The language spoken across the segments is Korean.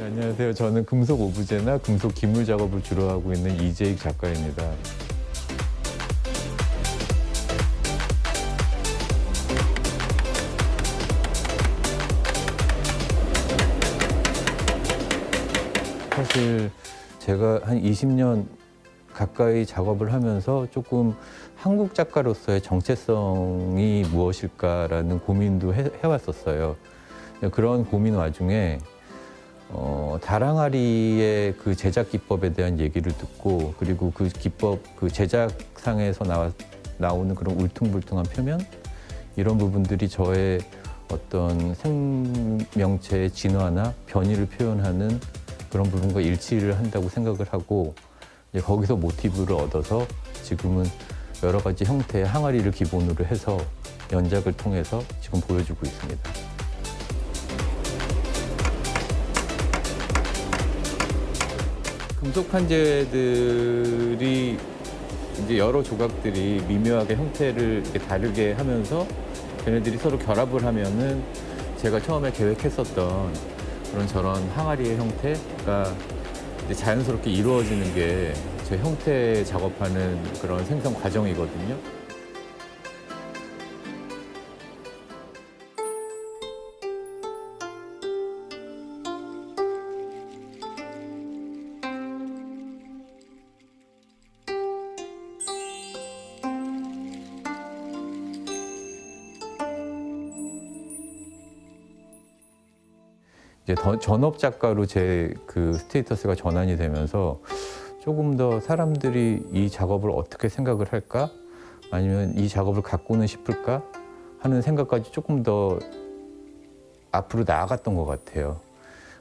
네, 안녕하세요. 저는 금속 오브제나 금속 기물 작업을 주로 하고 있는 이재익 작가입니다. 사실 제가 한 20년 가까이 작업을 하면서 조금 한국 작가로서의 정체성이 무엇일까라는 고민도 해, 해왔었어요. 그런 고민 와중에 어, 다랑아리의 그 제작 기법에 대한 얘기를 듣고 그리고 그 기법 그 제작상에서 나와, 나오는 그런 울퉁불퉁한 표면 이런 부분들이 저의 어떤 생명체의 진화나 변이를 표현하는 그런 부분과 일치를 한다고 생각을 하고 이제 거기서 모티브를 얻어서 지금은 여러 가지 형태의 항아리를 기본으로 해서 연작을 통해서 지금 보여주고 있습니다. 금속 판재들이 이제 여러 조각들이 미묘하게 형태를 다르게 하면서 걔네들이 서로 결합을 하면은 제가 처음에 계획했었던 그런 저런 항아리의 형태가 자연스럽게 이루어지는 게 제 형태 작업하는 그런 생성 과정이거든요. 이제 더- 전업 작가로 제 그 스테이터스가 전환이 되면서 조금 더 사람들이 이 작업을 어떻게 생각을 할까? 아니면 이 작업을 갖고는 싶을까? 하는 생각까지 조금 더 앞으로 나아갔던 것 같아요.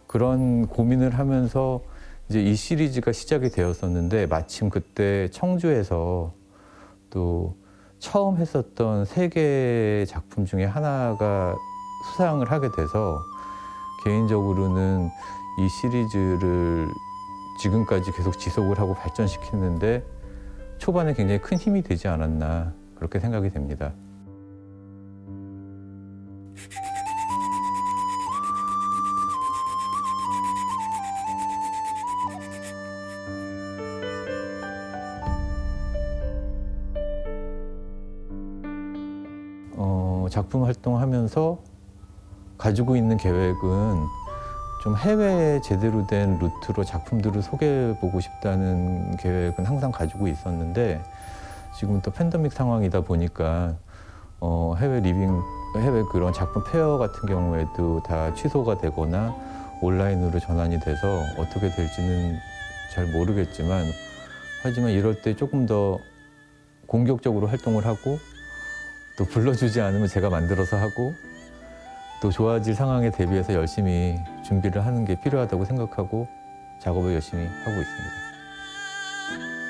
그런 고민을 하면서 이제 이 시리즈가 시작이 되었었는데 마침 그때 청주에서 또 처음 했었던 세계 작품 중에 하나가 수상을 하게 돼서 개인적으로는 이 시리즈를 지금까지 계속 지속을 하고 발전시키는데 초반에 굉장히 큰 힘이 되지 않았나 그렇게 생각이 됩니다. 어, 작품 활동하면서 가지고 있는 계획은 좀 해외에 제대로 된 루트로 작품들을 소개해보고 싶다는 계획은 항상 가지고 있었는데 지금 또 팬데믹 상황이다 보니까 어, 해외 리빙, 해외 그런 작품 페어 같은 경우에도 다 취소가 되거나 온라인으로 전환이 돼서 어떻게 될지는 잘 모르겠지만 하지만 이럴 때 조금 더 공격적으로 활동을 하고 또 불러주지 않으면 제가 만들어서 하고 또 좋아질 상황에 대비해서 열심히 준비를 하는 게 필요하다고 생각하고 작업을 열심히 하고 있습니다.